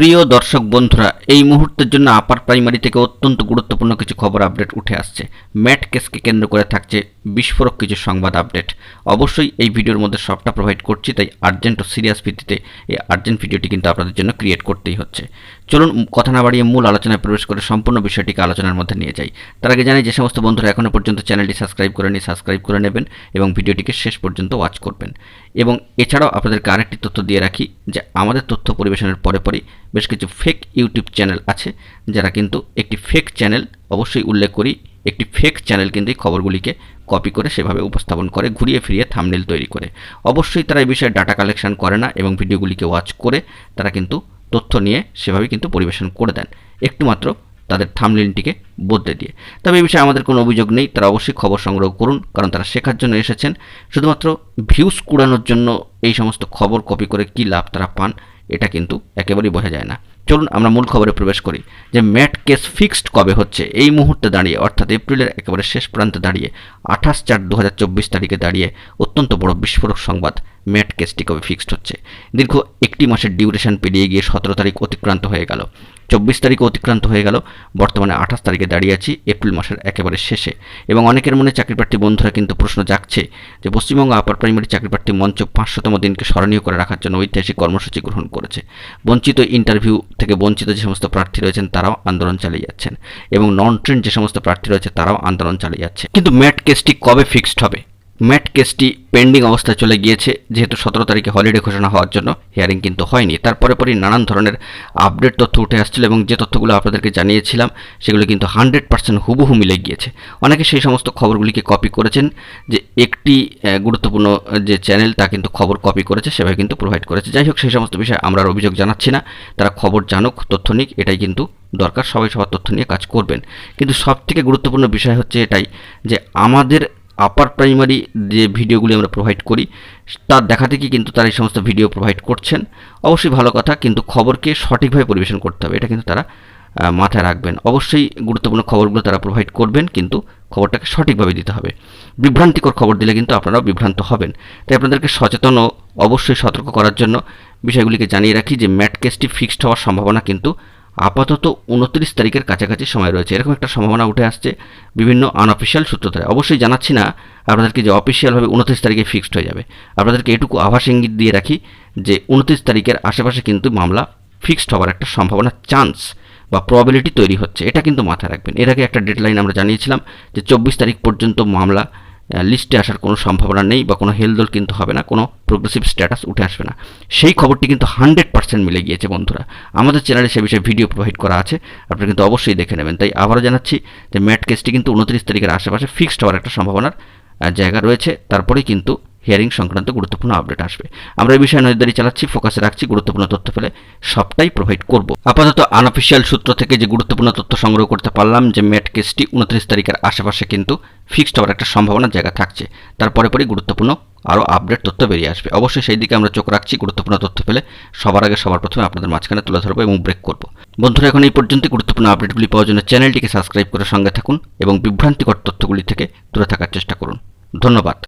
প্রিয় দর্শক বন্ধুরা, এই মুহূর্তের জন্য আপার প্রাইমারি থেকে অত্যন্ত গুরুত্বপূর্ণ কিছু খবর আপডেট উঠে আসছে। ম্যাট কেসকে কেন্দ্র করে থাকছে বিস্ফোরক কিছু সংবাদ আপডেট। অবশ্যই এই ভিডিওর মধ্যে সবটা প্রোভাইড করছি, তাই আর্জেন্ট ও সিরিয়াস ভিত্তিতে এই আর্জেন্ট ভিডিওটি কিন্তু আপনাদের জন্য ক্রিয়েট করতেই হচ্ছে। চলুন কথা না বাড়িয়ে মূল আলোচনায় প্রবেশ করে সম্পূর্ণ বিষয়টিকে আলোচনার মধ্যে নিয়ে যাই। তার আগে জানাই, যে সমস্ত বন্ধুরা এখনও পর্যন্ত চ্যানেলটি সাবস্ক্রাইব করে নিয়ে সাবস্ক্রাইব করে নেবেন এবং ভিডিওটিকে শেষ পর্যন্ত ওয়াচ করবেন। এবং এছাড়াও আপনাদেরকে আরেকটি তথ্য দিয়ে রাখি, যে আমাদের তথ্য পরিবেশনের পরে পরেই বেশ কিছু ফেক ইউটিউব চ্যানেল আছে, যারা কিন্তু একটি ফেক চ্যানেল অবশ্যই উল্লেখ করি, একটি ফেক চ্যানেল কিন্তু এই খবরগুলিকে কপি করে সেভাবে উপস্থাপন করে, ঘুরিয়ে ফিরিয়ে থামনেল তৈরি করে। অবশ্যই তারা এই বিষয়ে ডাটা কালেকশন করে না এবং ভিডিওগুলিকে ওয়াচ করে তারা কিন্তু তথ্য নিয়ে সেভাবে কিন্তু পরিবেশন করে দেন, একটু মাত্র তাদের থামলিনটিকে বদলে দিয়ে। তবে এই বিষয়ে আমাদের কোনো অভিযোগ নেই, তারা অবশ্যই খবর সংগ্রহ করুন, কারণ তারা শেখার জন্য এসেছেন। শুধুমাত্র ভিউজ কুড়ানোর জন্য এই সমস্ত খবর কপি করে কী লাভ তারা পান এটা কিন্তু একেবারেই বোঝা যায় না। চলুন আমরা মূল খবরে প্রবেশ করি যে ম্যাট কেস ফিক্সড কবে হচ্ছে? এই মুহূর্তে দাঁড়িয়ে, অর্থাৎ এপ্রিলের একেবারে শেষ প্রান্তে দাঁড়িয়ে, আঠাশ চার দু তারিখে দাঁড়িয়ে অত্যন্ত বড় বিস্ফোরক সংবাদ ম্যাট কেসটি কবে ফিক্সড হচ্ছে? দীর্ঘ একটি মাসের ডিউরেশন পেরিয়ে গিয়ে সতেরো তারিখ অতিক্রান্ত হয়ে গেল। চব্বিশ তারিখ অতিক্রান্ত হয়ে গেল। বর্তমানে আঠাশ তারিখে দাঁড়িয়ে আছি, এপ্রিল মাসের একেবারে শেষে। এবং অনেকের মনে চাকরিপ্রার্থী বন্ধুরা কিন্তু প্রশ্ন জাগছে যে পশ্চিমবঙ্গ আপার প্রাইমারি চাকরিপ্রার্থী মঞ্চ পাঁচশোতম দিনকে স্মরণীয় করে রাখার জন্য ঐতিহাসিক কর্মসূচি গ্রহণ করেছে। বঞ্চিত ইন্টারভিউ থেকে বঞ্চিত যে সমস্ত প্রার্থী রয়েছেন, তারাও আন্দোলন চালিয়ে যাচ্ছেন। এবং নন ট্রেন যে সমস্ত প্রার্থী রয়েছে, তারাও আন্দোলন চালিয়ে যাচ্ছে। কিন্তু ম্যাট কেসটি কবে ফিক্সড হবে? ম্যাট কেসটি পেন্ডিং অবস্থায় চলে গিয়েছে, যেহেতু সতেরো তারিখে হলিডে ঘোষণা হওয়ার জন্য হিয়ারিং কিন্তু হয়নি। তারপরে পরই নানান ধরনের আপডেট তথ্য উঠে আসছিল এবং যে তথ্যগুলো আপনাদেরকে জানিয়েছিলাম, সেগুলো কিন্তু হান্ড্রেড পার্সেন্ট হুবহু মিলে গিয়েছে। অনেকে সেই সমস্ত খবরগুলিকে কপি করেছেন যে একটি গুরুত্বপূর্ণ যে চ্যানেল তা কিন্তু খবর কপি করেছে, সেভাবে কিন্তু প্রোভাইড করেছে। যাই হোক, সেই সমস্ত বিষয়ে আমরা আর অভিযোগ জানাচ্ছি না। তারা খবর জানুক, তথ্য নিক, এটাই কিন্তু দরকার। সবাই সবার তথ্য নিয়ে কাজ করবেন। কিন্তু সবথেকে গুরুত্বপূর্ণ বিষয় হচ্ছে এটাই যে আমাদের আপার প্রাইমারি যে ভিডিওগুলি আমরা প্রোভাইড করি তার দেখা থেকে কিন্তু তারা এই সমস্ত ভিডিও প্রোভাইড করছেন। অবশ্যই ভালো কথা, কিন্তু খবরকে সঠিকভাবে পরিবেশন করতে হবে, এটা কিন্তু তারা মাথায় রাখবেন। অবশ্যই গুরুত্বপূর্ণ খবরগুলো তারা প্রোভাইড করবেন, কিন্তু খবরটাকে সঠিকভাবে দিতে হবে। বিভ্রান্তিকর খবর দিলে কিন্তু আপনারাও বিভ্রান্ত হবেন। তাই আপনাদেরকে সচেতন ও অবশ্যই সতর্ক করার জন্য বিষয়গুলিকে জানিয়ে রাখি যে ম্যাট কেসটি ফিক্সড হওয়ার সম্ভাবনা কিন্তু আপাতত উনত্রিশ তারিখের কাছাকাছি সময় রয়েছে। এরকম একটা সম্ভাবনা উঠে আসছে বিভিন্ন আনঅফিসিয়াল সূত্র ধরে। অবশ্যই জানাচ্ছি না আপনাদেরকে যে অফিসিয়ালভাবে উনত্রিশ তারিখে ফিক্সড হয়ে যাবে। আপনাদেরকে এটুকু আভাস ইঙ্গিত দিয়ে রাখি যে উনত্রিশ তারিখের আশেপাশে কিন্তু মামলা ফিক্সড হওয়ার একটা সম্ভাবনা চান্স বা প্রবাবিলিটি তৈরি হচ্ছে। এটা কিন্তু মাথায় রাখবেন। এর আগে একটা ডেডলাইন আমরা জানিয়েছিলাম যে চব্বিশ তারিখ পর্যন্ত মামলা লিস্টে আসার কোনো সম্ভাবনা নেই বা কোনো হেলদোল কিন্তু হবে না, কোনো প্রোগ্রেসিভ স্ট্যাটাস উঠে আসবে না। সেই খবরটি কিন্তু হান্ড্রেড পার্সেন্ট মিলে গিয়েছে বন্ধুরা। আমাদের চ্যানেলে সে বিষয়ে ভিডিও প্রোভাইড করা আছে, আপনারা কিন্তু অবশ্যই দেখে নেবেন। তাই আবারও জানাচ্ছি যে ম্যাট কেসটি কিন্তু উনত্রিশ তারিখের আশেপাশে ফিক্সড হওয়ার একটা সম্ভাবনার জায়গা রয়েছে। তারপরেই কিন্তু হিয়ারিং সংক্রান্ত গুরুত্বপূর্ণ আপডেট আসবে। আমরা এই বিষয়ে নজরদারি চালাচ্ছি ফোকাসে রাখছি, গুরুত্বপূর্ণ তথ্য পেলে সবটাই প্রোভাইড করব। আপাতত আনঅফিসিয়াল সূত্র থেকে যে গুরুত্বপূর্ণ তথ্য সংগ্রহ করতে পারলাম, যে ম্যাট কেসটি উনত্রিশ তারিখের আশেপাশে কিন্তু ফিক্সড হওয়ার একটা সম্ভাবনার জায়গা থাকছে। তারপরে পরেই গুরুত্বপূর্ণ আরও আপডেট তথ্য বেরিয়ে আসবে। অবশ্যই সেই দিকে আমরা চোখ রাখছি, গুরুত্বপূর্ণ তথ্য পেলে সবার আগে সবার প্রথমে আপনাদের মাঝখানে তুলে ধরবো এবং ব্রেক করব। বন্ধুরা, এখন এই পর্যন্ত গুরুত্বপূর্ণ আপডেটগুলি পাওয়ার জন্য চ্যানেলটিকে সাবস্ক্রাইব করে সঙ্গে থাকুন এবং বিভ্রান্তিকর তথ্যগুলি থেকে দূরে থাকার চেষ্টা করুন। ধন্যবাদ।